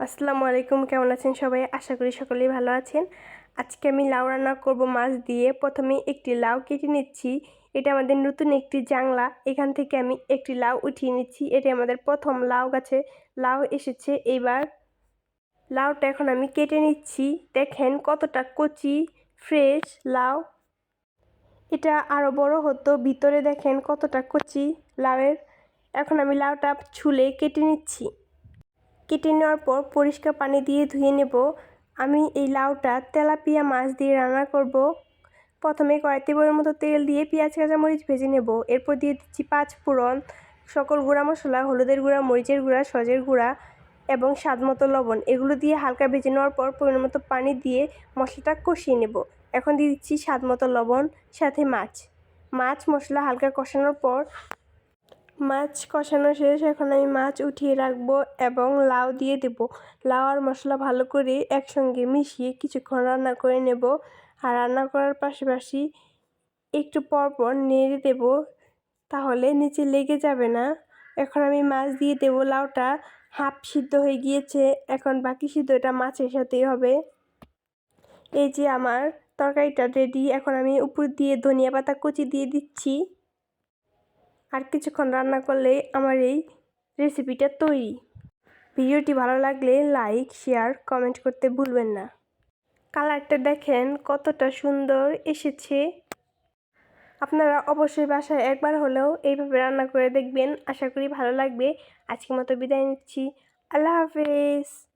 আসসালামু আলাইকুম, কেমন আছেন সবাই? আশা করি সকলেই ভালো আছেন। আজকে আমি লাউ রান্না করব মাছ দিয়ে। প্রথমে একটি লাউ কেটে নিচ্ছি। এটা আমাদের নতুন একটি জাংলা। এখান থেকে আমি একটি লাউ উঠিয়ে নিচ্ছি। এটা আমাদের প্রথম লাউ গাছে। লাউ এসেছে। এবার লাউটা এখন আমি কেটে নিচ্ছি। দেখেন কতটা কচি, ফ্রেশ লাউ। এটা আরও বড় হতো। ভিতরে দেখেন কতটা কচি লাউয়ের। এখন আমি লাউটা ছুলে কেটে নিচ্ছি। কেটে নেওয়ার পর পরিষ্কার পানি দিয়ে ধুয়ে নেব। আমি এই লাউটা তেলাপিয়া মাছ দিয়ে রান্না করব। প্রথমে কড়াইতে বড়ের মতো তেল দিয়ে পেঁয়াজ, কাঁচামরিচ ভেজে নেব। এরপর দিয়ে দিচ্ছি পাঁচ ফোড়ন, সকল গুঁড়া মশলা, হলুদের গুঁড়া, মরিচের গুঁড়া, সজের গুঁড়া এবং স্বাদ মতো লবণ। এগুলো দিয়ে হালকা ভেজে নেওয়ার পর পরিমাণ মতো পানি দিয়ে মশলাটা কষিয়ে নেব। এখন দিয়ে দিচ্ছি স্বাদ মতো লবণ, সাথে মাছ। মাছ মশলা হালকা কষানোর পর মাছ কষানো শেষ, এখন আমি মাছ উঠিয়ে রাখব এবং লাউ দিয়ে দেব। লাউ আর মশলা ভালো করে একসঙ্গে মিশিয়ে কিছুক্ষণ রান্না করে নেব। আর রান্না করার পাশাপাশি একটু পর পর নেড়ে দেব, তাহলে নিচে লেগে যাবে না। এখন আমি মাছ দিয়ে দেব, লাউটা হাফ সিদ্ধ হয়ে গিয়েছে, এখন বাকি সিদ্ধটা মাছের সাথেই হবে। এই যে আমার তরকারিটা রেডি এখন আমি উপর দিয়ে ধনিয়া পাতা কুচি দিয়ে দিচ্ছি। আর কিছুক্ষণ রান্না করলে আমার এই রেসিপিটা তৈরি। ভিডিওটি ভালো লাগলে লাইক, শেয়ার, কমেন্ট করতে ভুলবেন না। কালারটা দেখেন কতটা সুন্দর এসেছে। আপনারা অবশ্যই বাসায় একবার হলেও এইভাবে রান্না করে দেখবেন। আশা করি ভালো লাগবে। আজকের মতো বিদায় নিচ্ছি। আল্লাহ হাফেজ।